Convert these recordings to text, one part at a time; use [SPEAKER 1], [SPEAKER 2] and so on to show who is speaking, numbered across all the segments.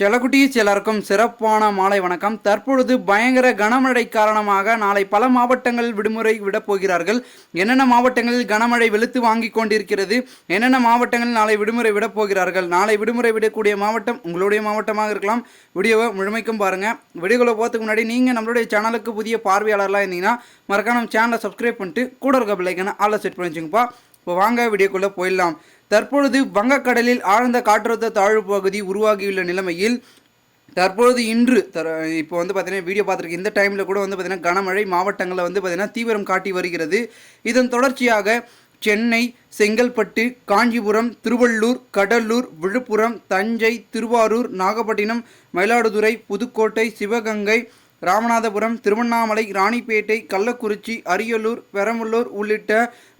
[SPEAKER 1] செலகுட்டீஸ் சிலருக்கும் சிறப்பான மாலை வணக்கம். தற்பொழுது பயங்கர கனமழை காரணமாக நாளை பல மாவட்டங்களில் விடுமுறை விடப் போகிறார்கள். என்னென்ன மாவட்டங்களில் கனமழை வெளுத்து வாங்கி கொண்டிருக்கிறது? என்னென்ன மாவட்டங்களில் நாளை விடுமுறை விடப் போகிறார்கள்? நாளை விடுமுறை விடக்கூடிய மாவட்டம் உங்களுடைய மாவட்டமாக இருக்கலாம். வீடியோவை முழுமைக்கும் பாருங்கள் வீடியோவில் போகிறதுக்கு முன்னாடி நீங்கள் நம்மளுடைய சேனலுக்கு புதிய பார்வையாளர்லாம் இருந்தீங்கன்னா மறக்காம சேனலை சப்ஸ்கிரைப் பண்ணிட்டு கூட இருக்க பிள்ளைக்கான ஆளை செட் பண்ணி வச்சுங்கப்பா. இப்போ வாங்க வீடியோக்குள்ளே போயிடலாம். தற்பொழுது வங்கக்கடலில் ஆழ்ந்த காற்றழுத்த தாழ்வு பகுதி உருவாகியுள்ள நிலைமையில் தற்பொழுது இன்று தர இப்போ வந்து பார்த்தீங்கன்னா வீடியோ பார்த்துருக்கு இந்த டைமில் கூட வந்து பார்த்தீங்கன்னா கனமழை மாவட்டங்களில் வந்து பார்த்தீங்கன்னா தீவிரம் காட்டி வருகிறது. இதன் தொடர்ச்சியாக சென்னை செங்கல்பட்டு காஞ்சிபுரம் திருவள்ளூர் கடலூர் விழுப்புரம் தஞ்சை திருவாரூர் நாகப்பட்டினம் மயிலாடுதுறை புதுக்கோட்டை சிவகங்கை ராமநாதபுரம் திருவண்ணாமலை ராணிப்பேட்டை கள்ளக்குறிச்சி அரியலூர் பெரம்பலூர் உள்ளிட்ட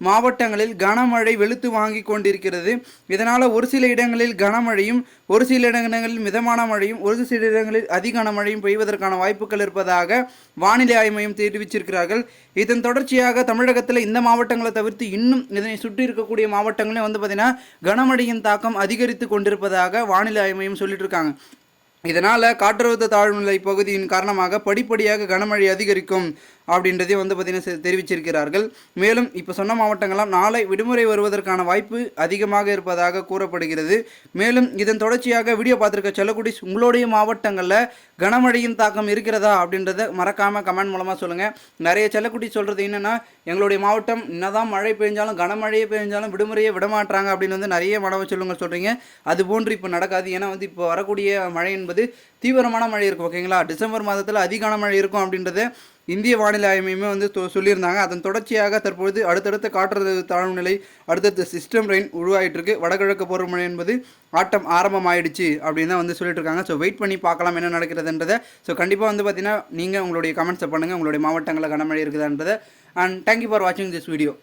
[SPEAKER 1] மாவட்டங்களில் கனமழை வெளுத்து வாங்கி கொண்டிருக்கிறது. இதனால் ஒரு சில இடங்களில் கனமழையும் ஒரு சில இடங்களில் மிதமான மழையும் ஒரு சில இடங்களில் அதிக கனமழையும் பெய்வதற்கான வாய்ப்புகள் இருப்பதாக வானிலை ஆய்வு மையம் தெரிவிச்சிருக்கிறார்கள். இதன் தொடர்ச்சியாக தமிழகத்தில் இந்த மாவட்டங்களை தவிர்த்து இன்னும் இதனை சுற்றி இருக்கக்கூடிய மாவட்டங்களில் வந்து பார்த்திங்கன்னா கனமழையின் தாக்கம் அதிகரித்து கொண்டிருப்பதாக வானிலை ஆய்வு மையம் சொல்லிட்டு இருக்காங்க. இதனால் காற்றழுத்த தாழ்வுநிலை பகுதியின் காரணமாக படிப்படியாக கனமழை அதிகரிக்கும். அப்படின்றதையும் வந்து பார்த்திங்கன்னா தெரிவிச்சிருக்கிறார்கள். மேலும் இப்போ சொன்ன மாவட்டங்கள்லாம் நாளை விடுமுறை வருவதற்கான வாய்ப்பு அதிகமாக இருப்பதாக கூறப்படுகிறது. மேலும் இதன் தொடர்ச்சியாக வீடியோ பார்த்துருக்க செல்லக்குடி உங்களுடைய மாவட்டங்களில் கனமழையின் தாக்கம் இருக்கிறதா அப்படின்றத மறக்காமல் கமெண்ட் மூலமாக சொல்லுங்கள் நிறைய செல்லக்குடி சொல்கிறது என்னென்னா எங்களுடைய மாவட்டம் என்னதான் மழை பெஞ்சாலும் கனமழையே பெஞ்சாலும் விடுமுறையே விடமாட்டாங்க அப்படின்னு வந்து நிறைய மாணவ சொல்லுங்க சொல்கிறீங்க அது போன்று இப்போ நடக்காது. ஏன்னா வந்து இப்போ வரக்கூடிய மழை என்பது தீவிரமான மழை இருக்கும் ஓகேங்களா? டிசம்பர் மாதத்தில் அதிகான மழை இருக்கும் அப்படின்றத இந்திய வானிலை ஆய்வு வந்து சொல்லியிருந்தாங்க. அதன் தொடர்ச்சியாக தற்பொழுது அடுத்தடுத்த காற்றழுத்த தாழ்வு நிலை அடுத்தடுத்த சிஸ்டம் ரெயின் உருவாயிட்டு இருக்கு வடகிழக்கு பருவமழை என்பது ஆட்டம் ஆரம்பமாயிடுச்சு அப்படின்னு தான் வந்து சொல்லிட்டு இருக்காங்க ஸோ வெயிட் பண்ணி பார்க்கலாம் என்ன நடக்கிறதுன்றதை. ஸோ கண்டிப்பாக வந்து பார்த்தீங்கன்னா நீங்கள் உங்களுடைய கமெண்ட்ஸை பண்ணுங்கள் உங்களுடைய மாவட்டங்களில் கனமழை இருக்குதான்றதை அண்ட் தேங்க்யூ ஃபார் வாட்சிங் திஸ் வீடியோ